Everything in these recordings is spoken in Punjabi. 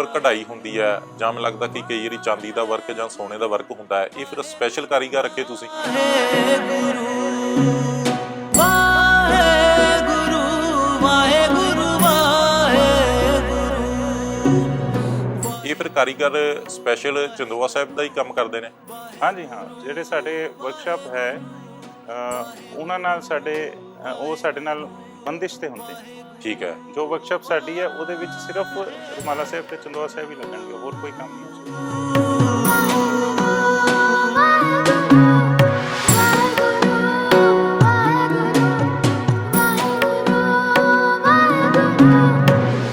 ਉੱਪਰ ਕਢਾਈ ਹੁੰਦੀ ਹੈ ਜਾਂ ਮੈਨੂੰ ਲੱਗਦਾ ਕਿ ਕਈ ਵਾਰੀ ਚਾਂਦੀ ਦਾ ਵਰਕ ਜਾਂ ਸੋਨੇ ਦਾ ਵਰਕ ਹੁੰਦਾ ਹੈ ਇਹ ਫਿਰ ਸਪੈਸ਼ਲ ਕਾਰੀਗਰ ਰੱਖੇ ਤੁਸੀਂ? ਇਹ ਫਿਰ ਕਾਰੀਗਰ ਸਪੈਸ਼ਲ ਚੰਦੋਆ ਸਾਹਿਬ ਦਾ ਹੀ ਕੰਮ ਕਰਦੇ ਨੇ? ਹਾਂਜੀ ਹਾਂ ਜਿਹੜੇ ਸਾਡੇ ਵਰਕਸ਼ਾਪ ਹੈ ਅ, ਉਹਨਾਂ ਨਾਲ ਸਾਡੇ ਅ, ਉਹ ਸਾਡੇ ਨਾਲ ਬੰਦਿਸ਼ ਤੇ ਹੁੰਦੇ। ਠੀਕ ਹੈ। ਜੋ ਵਰਕਸ਼ਾਪ ਸਾਡੀ ਹੈ ਉਹਦੇ ਵਿੱਚ ਸਿਰਫ ਰੁਮਾਲਾ ਸਾਹਿਬ ਤੇ ਚੰਦੋਆ ਸਾਹਿਬ ਹੀ ਲੱਗਣਗੇ ਹੋਰ ਕੋਈ ਕੰਮ ਨਹੀਂ ਹੋਊਗਾ।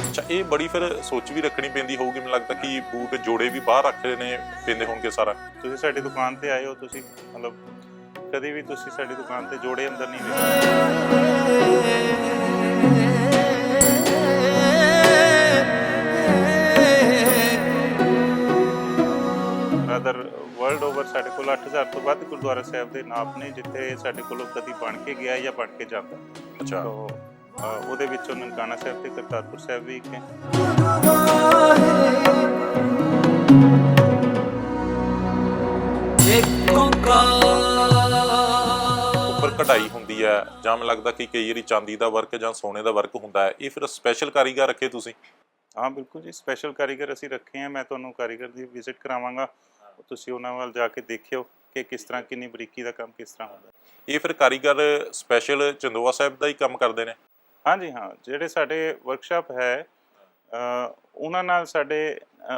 ਅੱਛਾ ਇਹ ਬੜੀ ਫਿਰ ਸੋਚ ਵੀ ਰੱਖਣੀ ਪੈਂਦੀ ਹੋਊਗੀ ਮੈਨੂੰ ਲੱਗਦਾ ਕਿ ਬੂਟ ਜੋੜੇ ਵੀ ਬਾਹਰ ਰੱਖੇ ਨੇ ਪੈਂਦੇ ਹੋਣਗੇ ਸਾਰਾ। ਤੁਸੀਂ ਸਾਡੀ ਦੁਕਾਨ ਤੇ ਆਏ ਹੋ ਤੁਸੀਂ ਮਤਲਬ ਕਦੇ ਵੀ ਤੁਸੀਂ ਸਾਡੀ ਦੁਕਾਨ ਤੇ ਜੋੜੇ ਅੰਦਰ ਨਹੀਂ ਵੇਖੇ ਰਾਦਰ ਵਰਲਡ ਓਵਰ ਸਾਡੇ ਕੋਲ 8000 ਤੋਂ ਵੱਧ ਗੁਰਦੁਆਰਾ ਸਾਹਿਬ ਦੇ ਨਾਪ ਨੇ ਜਿੱਥੇ ਸਾਡੇ ਕੋਲੋਂ ਕਦੀ ਬਣ ਕੇ ਗਿਆ ਜਾਂ ਬਣ ਕੇ ਜਾਂਦਾ। ਅੱਛਾ। ਉਹਦੇ ਵਿੱਚੋਂ ਨਨਕਾਣਾ ਸਾਹਿਬ ਤੇ ਕਰਤਾਰਪੁਰ ਸਾਹਿਬ ਵੀ ਇੱਕ ਹੈ। ਇੱਕ ਓੰਕਾਰ ਕਢਾਈ ਹੁੰਦੀ ਹੈ ਜਾਂ ਮੈਨੂੰ ਲੱਗਦਾ ਕਿ ਕਈ ਵਾਰੀ ਚਾਂਦੀ ਦਾ ਵਰਕ ਜਾਂ ਸੋਨੇ ਦਾ ਵਰਕ ਹੁੰਦਾ ਹੈ ਇਹ ਫਿਰ ਸਪੈਸ਼ਲ ਕਾਰੀਗਰ ਰੱਖੇ ਤੁਸੀਂ? ਹਾਂ ਬਿਲਕੁਲ ਜੀ ਸਪੈਸ਼ਲ ਕਾਰੀਗਰ ਅਸੀਂ ਰੱਖੇ ਆ ਮੈਂ ਤੁਹਾਨੂੰ ਕਾਰੀਗਰ ਦੀ ਵਿਜ਼ਿਟ ਕਰਾਵਾਂਗਾ ਤੁਸੀਂ ਉਹਨਾਂ ਵੱਲ ਜਾ ਕੇ ਦੇਖਿਓ ਕਿ ਕਿਸ ਤਰ੍ਹਾਂ ਕਿੰਨੀ ਬਰੀਕੀ ਦਾ ਕੰਮ ਕਿਸ ਤਰ੍ਹਾਂ ਹੁੰਦਾ ਇਹ ਫਿਰ ਕਾਰੀਗਰ ਸਪੈਸ਼ਲ ਚੰਦੋਆ ਸਾਹਿਬ ਦਾ ਹੀ ਕੰਮ ਕਰਦੇ ਨੇ? ਹਾਂਜੀ ਹਾਂ ਜਿਹੜੇ ਸਾਡੇ ਵਰਕਸ਼ਾਪ ਹੈ ਉਹਨਾਂ ਨਾਲ ਸਾਡੇ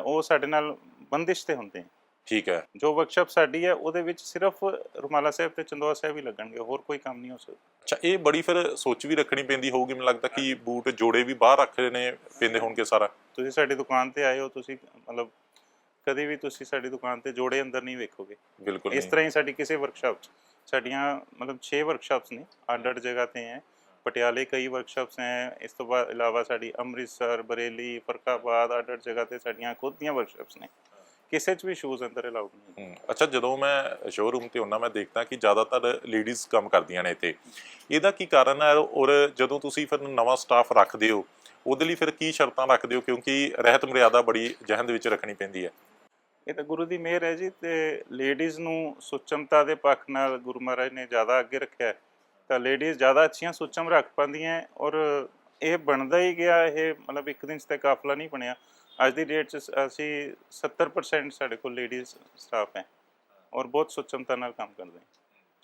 ਉਹ ਸਾਡੇ ਨਾਲ ਬੰਦਿਸ਼ ਤੇ ਹੁੰਦੇ ਨੇ ਠੀਕ ਹੈ। ਜੋ ਵਰਕਸ਼ਾਪ ਸਾਡੀ ਹੈ ਉਹਦੇ ਵਿੱਚ ਸਿਰਫ ਰੁਮਾਲਾ ਸਾਹਿਬ ਤੇ ਚੰਦੋਆ ਸਾਹਿਬ ਹੀ ਲੱਗਣਗੇ ਹੋਰ ਕੋਈ ਕੰਮ ਨਹੀਂ ਹੋ ਸਕਦਾ। ਅੱਛਾ ਇਹ ਬੜੀ ਫਿਰ ਸੋਚ ਵੀ ਰੱਖਣੀ ਪੈਂਦੀ ਹੋਊਗੀ ਮੈਨੂੰ ਲੱਗਦਾ ਕਿ ਬੂਟ ਜੋੜੇ ਵੀ ਬਾਹਰ ਰੱਖੇ ਨੇ ਪੈਂਦੇ ਹੋਣਗੇ ਸਾਰਾ। ਤੁਸੀਂ ਸਾਡੀ ਦੁਕਾਨ ਤੇ ਆਏ ਹੋ ਤੁਸੀਂ ਮਤਲਬ ਕਦੇ ਵੀ ਤੁਸੀਂ ਸਾਡੀ ਦੁਕਾਨ ਤੇ ਜੋੜੇ ਅੰਦਰ ਨਹੀਂ ਵੇਖੋਗੇ। ਬਿਲਕੁਲ ਇਸ। ਤਰ੍ਹਾਂ ਹੀ ਸਾਡੀ ਕਿਸੇ ਵਰਕਸ਼ਾਪ 'ਚ ਸਾਡੀਆਂ ਮਤਲਬ 6 ਵਰਕਸ਼ਾਪਸ ਨੇ ਅੱਡ ਅੱਡ ਜਗ੍ਹਾ ਤੇ ਹੈ। ਪਟਿਆਲੇ ਕਈ ਵਰਕਸ਼ਾਪਸ ਹੈ ਇਸ ਤੋਂ ਬਾਅਦ ਇਲਾਵਾ ਸਾਡੀ ਅੰਮ੍ਰਿਤਸਰ ਬਰੇਲੀ ਫਰਕਾਬਾਦ ਅੱਡ ਅੱਡ ਜਗ੍ਹਾ ਤੇ ਸਾਡੀਆਂ ਖੁਦ ਦੀਆਂ ਵਰਕਸ਼ਾਪਸ ਨੇ। ਕਿਸੇ 'ਚ ਵੀ ਸ਼ੂਜ਼ ਅੰਦਰ ਅਲਾਉਡ ਨਹੀਂ ਹਮ, ਅੱਛਾ ਜਦੋਂ ਮੈਂ ਸ਼ੋਰੂਮ ਤੇ ਹੁੰਦਾ ਮੈਂ ਦੇਖਦਾ ਕਿ ਜ਼ਿਆਦਾਤਰ ਲੇਡੀਜ਼ ਕੰਮ ਕਰਦੀਆਂ ਨੇ ਇੱਥੇ। ਇਹਦਾ ਕੀ ਕਾਰਨ ਹੈ? ਔਰ ਜਦੋਂ ਤੁਸੀਂ ਫਿਰ ਨਵਾਂ ਸਟਾਫ ਰੱਖਦੇ ਹੋ ਉਹਦੇ ਲਈ ਫਿਰ ਕੀ ਸ਼ਰਤਾਂ ਰੱਖਦੇ ਹੋ? ਕਿਉਂਕਿ ਰਹਿਤ ਮਰਿਆਦਾ ਬੜੀ ਜਹਨ ਦੇ ਵਿੱਚ ਰੱਖਣੀ ਪੈਂਦੀ ਹੈ। ਇਹ ਤਾਂ ਗੁਰੂ ਦੀ ਮਿਹਰ ਹੈ ਜੀ ਤੇ ਲੇਡੀਜ਼ ਨੂੰ ਸੁਚਮਤਾ ਦੇ ਪੱਖ ਨਾਲ ਗੁਰੂ ਮਹਾਰਾਜ ਨੇ ਜ਼ਿਆਦਾ ਅੱਗੇ ਰੱਖਿਆ ਹੈ। ਤਾਂ ਲੇਡੀਜ਼ ਜ਼ਿਆਦਾ ਅੱਛੀਆਂ ਸੁਚਮ ਰੱਖ ਪਾਉਂਦੀਆਂ ਹੈ ਔਰ ਇਹ ਬਣਦਾ ਹੀ ਗਿਆ ਇਹ ਮਤਲਬ ਇੱਕ ਦਿਨ 'ਚ ਤੇ ਕਾਫਲਾ ਨਹੀਂ ਬਣਿਆ। ਅੱਜ ਦੀ ਡੇਟ 'ਚ ਅਸੀਂ 70% ਸਾਡੇ ਕੋਲ ਲੇਡੀਜ਼ ਸਟਾਫ ਹੈ ਔਰ ਬਹੁਤ ਸੁਚਮਤਾ ਨਾਲ ਕੰਮ ਕਰਦੇ ਹੈ।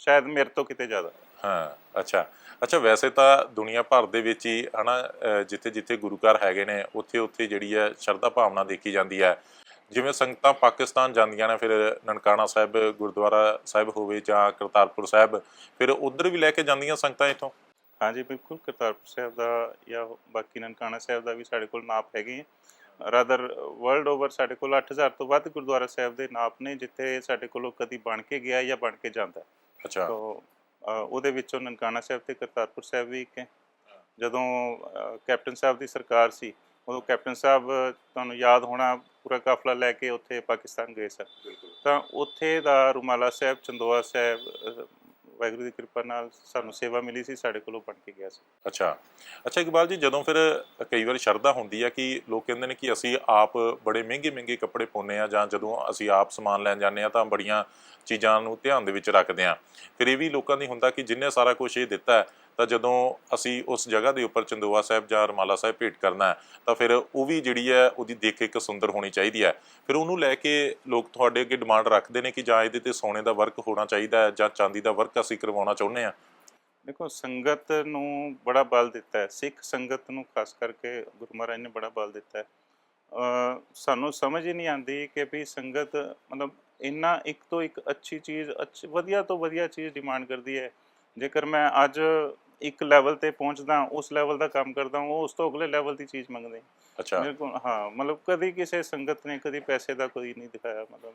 ਸ਼ਾਇਦ ਮੇਰੇ ਤੋਂ ਕਿਤੇ ਜ਼ਿਆਦਾ। ਹਾਂ ਅੱਛਾ। ਅੱਛਾ ਵੈਸੇ ਤਾਂ ਦੁਨੀਆ ਭਰ ਦੇ ਵਿੱਚ ਹੀ ਹਨਾ ਜਿੱਥੇ ਜਿੱਥੇ ਗੁਰੂ ਘਰ ਹੈਗੇ ਨੇ ਉੱਥੇ ਉੱਥੇ ਜਿਹੜੀ ਹੈ ਸ਼ਰਧਾ ਭਾਵਨਾ ਦੇਖੀ ਜਾਂਦੀ ਹੈ। ਜਿਵੇਂ ਸੰਗਤਾਂ ਪਾਕਿਸਤਾਨ ਜਾਂਦੀਆਂ ਨੇ ਫਿਰ ਨਨਕਾਣਾ ਸਾਹਿਬ ਗੁਰਦੁਆਰਾ ਸਾਹਿਬ ਹੋਵੇ ਜਾਂ ਕਰਤਾਰਪੁਰ ਸਾਹਿਬ ਫਿਰ ਉਧਰ ਵੀ ਲੈ ਕੇ ਜਾਂਦੀਆਂ ਸੰਗਤਾਂ ਇੱਥੋਂ? ਹਾਂਜੀ ਬਿਲਕੁਲ। ਕਰਤਾਰਪੁਰ ਸਾਹਿਬ ਦਾ ਜਾਂ ਬਾਕੀ ਨਨਕਾਣਾ ਸਾਹਿਬ ਦਾ ਵੀ ਸਾਡੇ ਕੋਲ ਨਾਪ ਹੈਗੇ ਹੈ ਰਾਦਰ ਵਰਲਡ ਓਵਰ ਸਾਡੇ ਕੋਲ 8000 ਤੋਂ ਵੱਧ ਗੁਰਦੁਆਰਾ ਸਾਹਿਬ ਦੇ ਨਾਪ ਨੇ ਜਿੱਥੇ ਸਾਡੇ ਕੋਲੋਂ ਕਦੀ ਬਣ ਕੇ ਗਿਆ ਜਾਂ ਬਣ ਕੇ ਜਾਂਦਾ। ਅੱਛਾ। ਤੋ ਉਹਦੇ ਵਿੱਚੋਂ ਨਨਕਾਣਾ ਸਾਹਿਬ ਤੇ ਕਰਤਾਰਪੁਰ ਸਾਹਿਬ ਵੀ ਇੱਕ ਹੈ। ਜਦੋਂ ਕੈਪਟਨ ਸਾਹਿਬ ਦੀ ਸਰਕਾਰ ਸੀ ਉਦੋਂ ਕੈਪਟਨ ਸਾਹਿਬ ਤੁਹਾਨੂੰ ਯਾਦ ਹੋਣਾ ਪੂਰਾ ਕਾਫਲਾ ਲੈ ਕੇ ਉੱਥੇ ਪਾਕਿਸਤਾਨ ਗਏ ਸਨ। ਤਾਂ ਉੱਥੇ ਦਾ ਰੁਮਾਲਾ ਸਾਹਿਬ ਚੰਦੋਆ ਸਾਹਿਬ ਵਾਹਿਗੁਰੂ ਦੀ ਕਿਰਪਾ ਨਾਲ ਸਾਨੂੰ ਸੇਵਾ ਮਿਲੀ ਸੀ, ਸਾਡੇ ਕੋਲੋਂ ਬਣ ਕੇ ਗਿਆ ਸੀ। ਅੱਛਾ। ਅੱਛਾ ਇਕਬਾਲ ਜੀ, ਜਦੋਂ ਫਿਰ ਕਈ ਵਾਰ ਸ਼ਰਧਾ ਹੁੰਦੀ ਹੈ ਕਿ ਲੋਕ ਕਹਿੰਦੇ ਨੇ ਕਿ ਅਸੀਂ ਆਪ ਬੜੇ ਮਹਿੰਗੇ ਮਹਿੰਗੇ ਕੱਪੜੇ ਪਾਉਂਦੇ ਆ ਜਾਂ ਜਦੋਂ ਅਸੀਂ ਆਪ ਸਮਾਨ ਲੈਣ ਜਾਂਦੇ ਆ ਤਾਂ ਬੜੀਆਂ ਚੀਜ਼ਾਂ ਨੂੰ ਧਿਆਨ ਦੇ ਵਿੱਚ ਰੱਖਦੇ ਆ। ਫਿਰ ਇਹ ਵੀ ਲੋਕਾਂ ਦੀ ਹੁੰਦਾ ਕਿ ਜਿੰਨੇ ਸਾਰਾ ਕੁਝ ਇਹ ਦਿੱਤਾ ਤਾਂ ਜਦੋਂ ਅਸੀਂ ਉਸ ਜਗ੍ਹਾ ਦੇ ਉੱਪਰ ਚੰਦੋਆ ਸਾਹਿਬ ਜਾਂ ਰਮਾਲਾ ਸਾਹਿਬ ਭੇਟ ਕਰਨਾ ਹੈ, ਤਾਂ ਫਿਰ ਉਹ ਵੀ ਜਿਹੜੀ ਹੈ ਉਹਦੀ ਦੇਖ ਇੱਕ ਸੁੰਦਰ ਹੋਣੀ ਚਾਹੀਦੀ ਹੈ। ਫਿਰ ਉਹਨੂੰ ਲੈ ਕੇ ਲੋਕ ਤੁਹਾਡੇ ਅੱਗੇ ਡਿਮਾਂਡ ਰੱਖਦੇ ਨੇ ਕਿ ਜਾਂ ਇਹਦੇ ਤੇ ਸੋਨੇ ਦਾ ਵਰਕ ਹੋਣਾ ਚਾਹੀਦਾ ਹੈ ਜਾਂ ਚਾਂਦੀ ਦਾ ਵਰਕ ਅਸੀਂ ਕਰਵਾਉਣਾ ਚਾਹੁੰਦੇ ਆ ਦੇਖੋ ਸੰਗਤ ਨੂੰ ਬੜਾ ਬਲ ਦਿੱਤਾ ਹੈ। ਸਿੱਖ ਸੰਗਤ ਨੂੰ ਖਾਸ ਕਰਕੇ ਗੁਰੂ ਮਹਾਰਾਜ ਨੇ ਬੜਾ ਬਲ ਦਿੱਤਾ ਹੈ। ਸਾਨੂੰ ਸਮਝ ਹੀ ਨਹੀਂ ਆਉਂਦੀ ਕਿ ਵੀ ਸੰਗਤ ਮਤਲਬ ਇੰਨਾ ਇੱਕ ਤੋਂ ਇੱਕ ਅੱਛੀ ਚੀਜ਼ ਅੱਛੀ ਵਧੀਆ ਤੋਂ ਵਧੀਆ ਚੀਜ਼ ਡਿਮਾਂਡ ਕਰਦੀ ਹੈ। ਜੇਕਰ ਮੈਂ ਅੱਜ ਇੱਕ ਲੈਵਲ ਤੇ ਪਹੁੰਚਦਾ ਉਸ ਲੈਵਲ ਦਾ ਕੰਮ ਕਰਦਾ ਉਹ ਉਸ ਤੋਂ ਅਗਲੇ ਲੈਵਲ ਦੀ ਚੀਜ਼ ਮੰਗਦੇ। ਅੱਛਾ। ਮੇਰੇ ਕੋਲ ਹਾਂ ਮਤਲਬ ਕਦੀ ਕਿਸੇ ਸੰਗਤ ਨੇ ਕਦੀ ਪੈਸੇ ਦਾ ਕੋਈ ਨਹੀਂ ਦਿਖਾਇਆ ਮਤਲਬ।